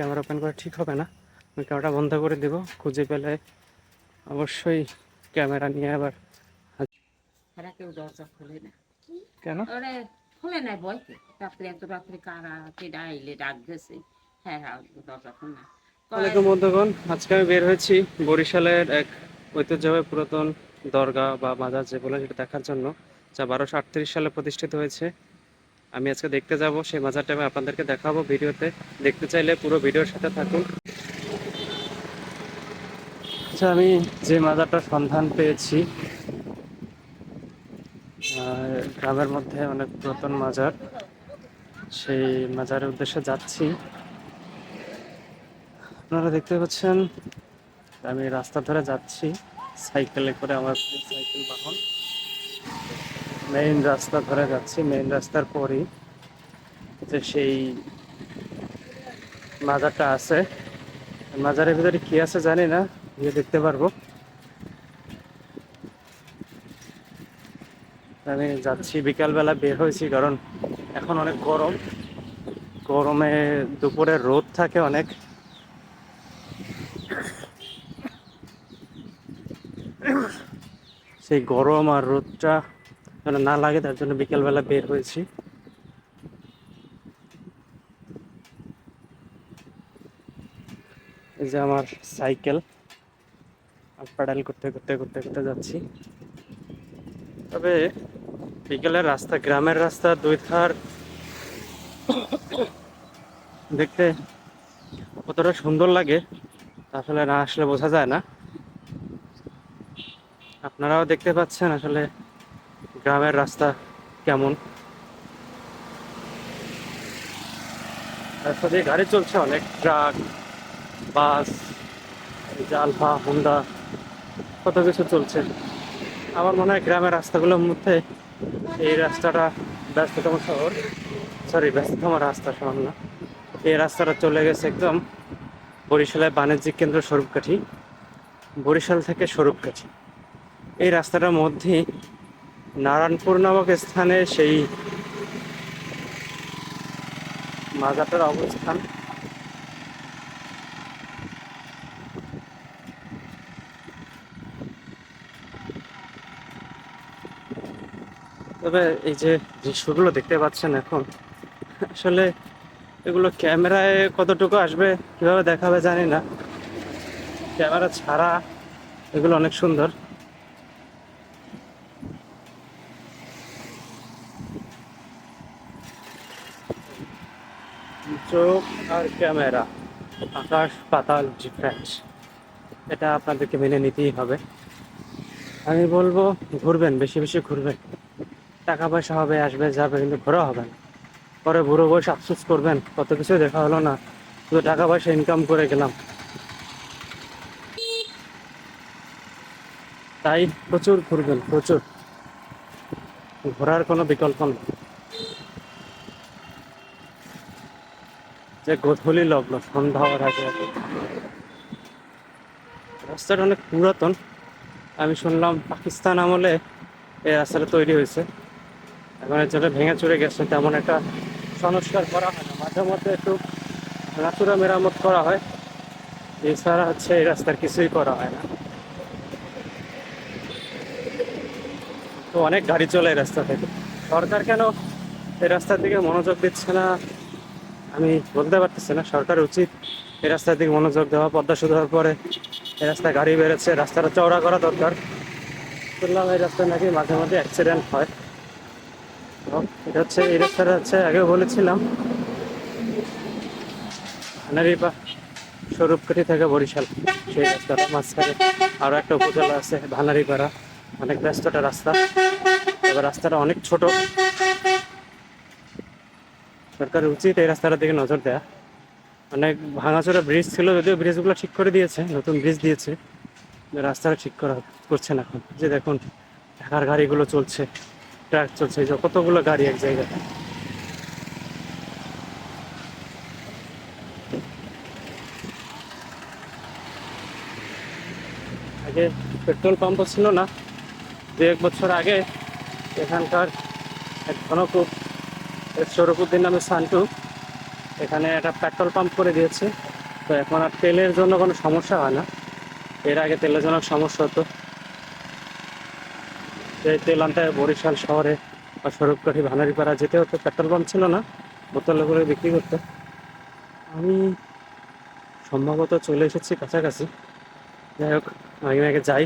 Camera open করা ঠিক হবে না। আমি ক্যামেরাটা বন্ধ করে দেব। খুঁজে পেলে অবশ্যই ক্যামেরা নিয়ে আবার কেউ দরজা খোলে না। কেন? ওরে নাই বয়কে রাত্রে এত রাত্রে কারা কেডা আইলে ডাক গেছে। হ্যাঁ হ্যাঁ দরজা খোলে না। কয়, ওয়ালাইকুম বন্ধুগণ আজকে আমি বের হয়েছি বরিশালের এক ঐতিহ্যবাহী পুরাতন দরগা বা মাজার যে বলে সেটা দেখার জন্য। যা বারোশো আটত্রিশ সালে প্রতিষ্ঠিত হয়েছে। আমি আজকে দেখতে যাব সেই মাজারটা আমি আপনাদেরকে দেখাবো ভিডিওতে। দেখতে চাইলে পুরো ভিডিওর সাথে থাকুন। আচ্ছা আমি যে মাজারটার সন্ধান পেয়েছি গ্রামের মধ্যে অনেক পুরাতন মাজার, সেই মাজারের উদ্দেশ্যে যাচ্ছি। আপনারা দেখতে পাচ্ছেন, আমি রাস্তা ধরে যাচ্ছি, সাইকেলে করে আমার সাইকেল বাহন। মেইন রাস্তা ধরে যাচ্ছি মেইন রাস্তার পরই যে সেই মাজারটা আছে। মাজারের ভিতরে কি আছে জানি না, গিয়ে দেখতে পারব। আমি যাচ্ছি, বিকালবেলা বের হয়েছি, কারণ এখন অনেক গরম। গরমে দুপুরে রোদ থাকে অনেক। সেই গরম আর রোদটা যেন না লাগে, তার জন্য বিকেলবেলা বের হয়েছি। এই যে আমার সাইকেল প্যাডাল করতে করতে করতে করতে যাচ্ছি। তবে বিকেলের রাস্তা, গ্রামের রাস্তা, দুই ধার দেখতে কতটা সুন্দর লাগে আসলে না আসলে বোঝা যায় না। আপনারাও দেখতে পাচ্ছেন আসলে গ্রামের রাস্তা কেমন? রাস্তা দিয়ে গাড়ি চলছে অনেক, ট্রাক, বাস আলফা হুন্ডা, কত কিছু চলছে। আমার মনে হয় গ্রামের রাস্তাগুলোর মধ্যে এই রাস্তাটা ব্যস্ততম শহর। সরি ব্যস্ততম রাস্তা শহর না। এই রাস্তাটা চলে গেছে একদম বরিশালের বাণিজ্যিক কেন্দ্র স্বরূপকাঠি, বরিশাল থেকে স্বরূপকাঠি। এই রাস্তাটার মধ্যে নারায়ণপুর নামক স্থানে সেই মাজারটার অবস্থান। তবে এই যে দৃশ্যগুলো দেখতে পাচ্ছেন এখন, আসলে এগুলো ক্যামেরায় কতটুকু আসবে, কীভাবে দেখাবে জানি না। ক্যামেরা ছাড়া এগুলো অনেক সুন্দর। চোখ আর ক্যামেরা, আকাশ, পাতাল ডিফারেন্ট এটা আপনাদেরকে মেনে নিতেই হবে। আমি বলব, ঘুরবেন, বেশি বেশি ঘুরবেন। টাকা পয়সা হবে, আসবে, যাবে, কিন্তু ঘোরা হবে না। পরে বুড়ো বয়স আফসোস করবেন, কত কিছু দেখা হলো না, শুধু টাকা পয়সা ইনকাম করে গেলাম। তাই প্রচুর ঘুরবেন, প্রচুর। ঘোরার কোনো বিকল্প নেই। যে গোধূলি লগ্ন, সন্ধ্যা হওয়ার আগে আগে। রাস্তাটা অনেক পুরাতন। আমি শুনলাম পাকিস্তান আমলে এই রাস্তাটা তৈরি হয়েছে। এখন যেটা ভেঙে চুরে গেছে, তেমন একটা সংস্কার করা হয় না। মাঝে মধ্যে একটু নাচুরা মেরামত করা হয়। এছাড়া হচ্ছে এই রাস্তার কিছুই করা হয় না। তো অনেক গাড়ি চলে এই রাস্তা থেকে। সরকার কেন এই রাস্তার দিকে মনোযোগ দিচ্ছে না? আমি বলতে পারতেছি না, সরকার উচিত এই রাস্তার দিকে মনোযোগ দেওয়া, পদ্মা শুরু হওয়ার পরে এই রাস্তায় গাড়ি বেড়েছে, রাস্তাটা চওড়া করা দরকার। শুনলাম এই রাস্তায় নাকি মাঝে মাঝে অ্যাক্সিডেন্ট হয়। এটা হচ্ছে, এই রাস্তাটা হচ্ছে আগেও বলেছিলাম হানারিপা স্বরূপকাঠি থেকে বরিশাল। সেই রাস্তাটা মাঝখানে আরও একটা উপজেলা আছে, ভানারিপাড়া। অনেক ব্যস্তটা রাস্তা। এবার রাস্তাটা অনেক ছোট। সরকারের উচিত এই রাস্তাটার দিকে নজর দেয়া। অনেক ভাঙাচোরা ব্রিজ ছিল, যদিও ব্রিজগুলো ঠিক করে দিয়েছে, নতুন ব্রিজ দিয়েছে। রাস্তাটা ঠিক করা করছে না এখন। যে দেখুন, ঢাকার গাড়িগুলো চলছে, ট্রাক চলছে যে কতগুলো গাড়ি এক জায়গায়। আগে পেট্রোল পাম্পও ছিল না দু এক বছর আগে এখানকার এক ঘনকুপ সৌরকুদ্দিন নামে সান্টু। এখানে একটা পেট্রোল পাম্প করে দিয়েছে। তো এখন আর তেলের জন্য কোনো সমস্যা হয় না। এর আগে তেলের জন্য সমস্যা হতো। এই তেল আনতে বরিশাল শহরে বা স্বরূপকাঠি ভানারিপাড়া যেতে হতো। পেট্রোল পাম্প ছিল না বোতলে করে বিক্রি করতে। আমি সম্ভবত চলে এসেছি কাছাকাছি। যাই হোক, আগে আগে যাই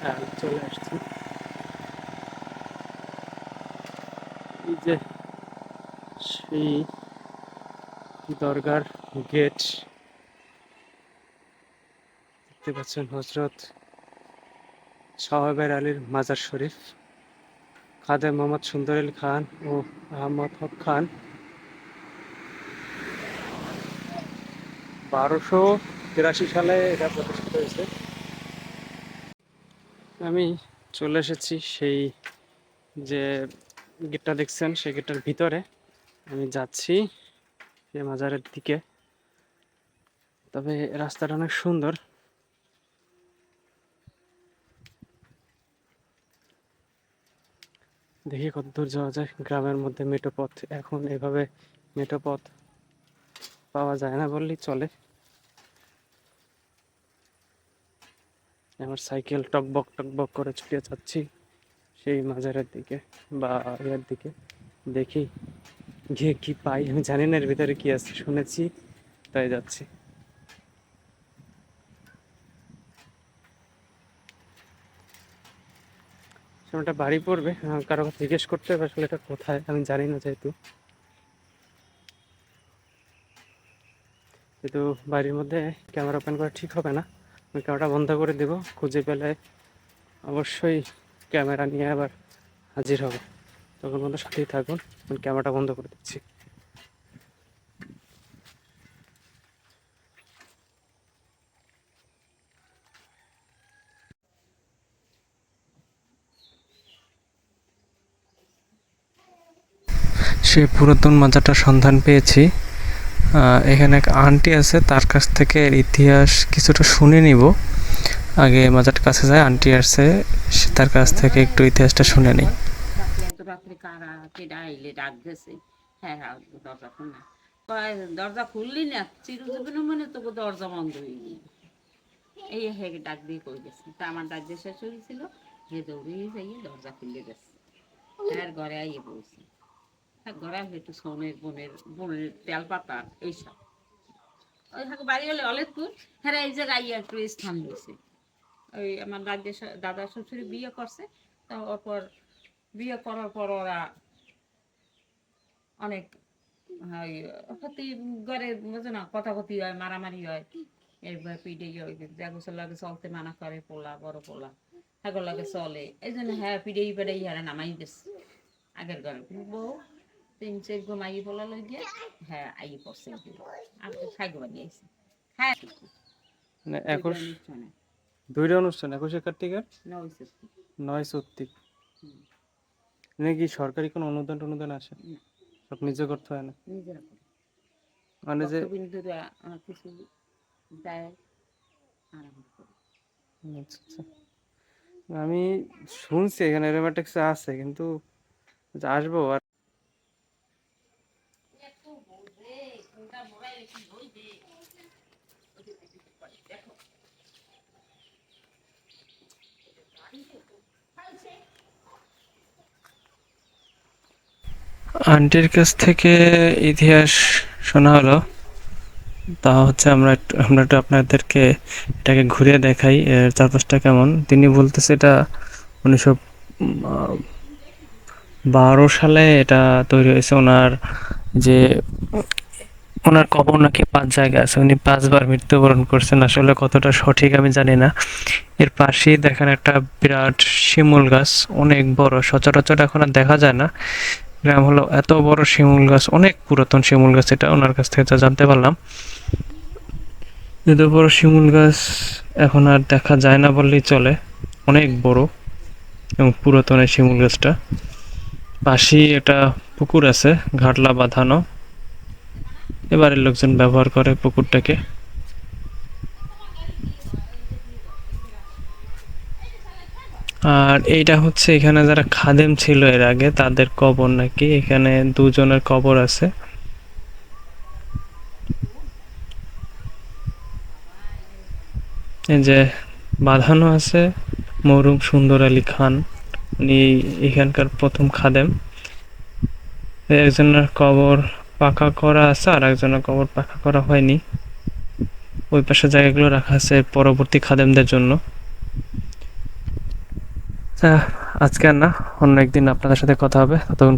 হ্যাঁ আমি চলে আসছি এই যে সেই দরগার গেট। দেখতে পাচ্ছেন হজরত সাহেবের আলীর মাজার শরীফ। খাদে মোহাম্মদ সুন্দর খান ও আহমদ হক খান। বারোশো তিরাশি সালে এটা প্রতিষ্ঠিত হয়েছে। আমি চলে এসেছি সেই যে গেটটা দেখছেন, সেই গেটটার ভিতরে। আমি যাচ্ছি। সে মাজারের দিকে। তবে রাস্তাটা অনেক সুন্দর। দেখি কত দূর যাওয়া যায়। গ্রামের মধ্যে মেটো পথ। এখন এভাবে মেটো পথ পাওয়া যায় না বললেই চলে। আমার সাইকেল টকবক টকবক করে ছুটে যাচ্ছি সেই মাজারের দিকে বা ইয়ের দিকে। দেখি গিয়ে কি পাই? আমি জানি না, এর ভিতরে কি আছে, শুনেছি, তাই যাচ্ছি। সামনেটা বাড়ি পড়বে কারও জিজ্ঞেস করতে হবে আসলে এটা কোথায়, আমি জানি না যেহেতু। যেহেতু বাড়ির মধ্যে ক্যামেরা ওপেন করা ঠিক হবে না, আমি ক্যামেরাটা বন্ধ করে দেব, খুঁজে পেলে অবশ্যই ক্যামেরা নিয়ে আবার হাজির হবে। তখন পর্যন্ত সাথেই থাকুন, আমি ক্যামেরাটা বন্ধ করে দিচ্ছি। সেই পুরাতন মাজারটার সন্ধান পেয়েছি। এখানে এক আন্টি আছে, তার কাছ থেকে ইতিহাস কিছুটা শুনে নিব। আগে মাজারটার কাছে যায়, আন্টি আসছে সে- তার কাছ থেকে একটু ইতিহাসটা শুনে নিই। রাত্রে কারা কেডা আইলে ডাক গেছে? হ্যাঁ হ্যাঁ দরজা খোলা কয়, দরজা খুললি না? চিরজীবনে মনে তোকে দরজা বন্ধ হয়ে গেল। এই হে ডাক দিয়ে কই গেছে? তা আমার ডাক দিয়ে শেষ হয়ে ছিল হে দৌড়ে যাইয়ে দরজা খুলে গেছে। আর ঘরে আইয়ে বলছে হ্যাঁ ঘরে আসলে একটু সোনের, বোনের বোনের তেল পাতা এইসব। ওই হাকে বাড়ি হলে অলেদপুর হ্যাঁ এই জায়গায় আইয়া একটু স্থান হয়েছে ওই আমার রাজ্যের দাদা, শ্বশুরে বিয়ে করছে। তারপর বিয়ে করার পর ওরা অনেক হয়, ঘরে বুঝো না কথা কথি হয় মারামারি হয়। এরপর পিঠে জাগুসের লাগে চলতে মানা করে পোলা বড় পোলা। হাগর লাগে চলে। এই জন্য হ্যাঁ পিঠে পেড়ে হারে নামাই দিচ্ছে আগের ঘরে বউ তিন চার ঘুমাই পোলা লই গিয়ে হ্যাঁ আই পড়ছে আর সাইগো বানিয়েছে হ্যাঁ মানে একুশ দুইটা অনুষ্ঠান। একুশে কার্তিকের নয় সত্যি নয় সত্যি। নাকি সরকারি কোনো অনুদান অনুদান আসে? সব নিজে করতে হয় না? নিজেরা করে। মানে যে ভক্তবিন্দুরা কিছু দেয় আর আমরা করি। আচ্ছা আচ্ছা। আমি শুনছি এখানে রোমাটিক্স আছে কিন্তু আসব আর আন্টির কাছ থেকে ইতিহাস শোনা হলো। তা হচ্ছে আমরা আমরা একটু আপনাদেরকে এটাকে ঘুরিয়ে দেখাই, এর চারপাশটা কেমন। তিনি বলতেছে এটা উনিশশো বারো সালে এটা তৈরি হয়েছে। ওনার যে, ওনার কবর নাকি পাঁচ জায়গা আছে। উনি পাঁচবার মৃত্যুবরণ করছেন। আসলে কতটা সঠিক আমি জানি না। এর পাশেই দেখেন একটা বিরাট শিমুল গাছ, অনেক বড়, সচরাচর এখন আর দেখা যায় না। গ্রাম হলো এত বড় শিমুল গাছ, অনেক পুরাতন শিমুল গাছ, এটা ওনার কাছ থেকে যা জানতে পারলাম। এত বড় শিমুল গাছ এখন আর দেখা যায় না বললেই চলে, অনেক বড় এবং পুরাতন এই শিমুল গাছটা। পাশেই একটা পুকুর আছে, ঘাটলা বাঁধানো। এবারের লোকজন ব্যবহার করে পুকুরটাকে। আর এইটা হচ্ছে এখানে যারা খাদেম ছিল এর আগে, তাদের কবর নাকি? এখানে দুজনের কবর আছে। এই যে বাঁধানো আছে মরুম সুন্দর আলী খান। উনি এখানকার প্রথম খাদেম। একজনের কবর পাকা করা আছে, আর একজনের কবর পাকা করা হয়নি। ওই পাশে জায়গাগুলো রাখা আছে পরবর্তী খাদেমদের জন্য। আজকে আর না অন্য একদিন আপনাদের সাথে কথা হবে ততক্ষণ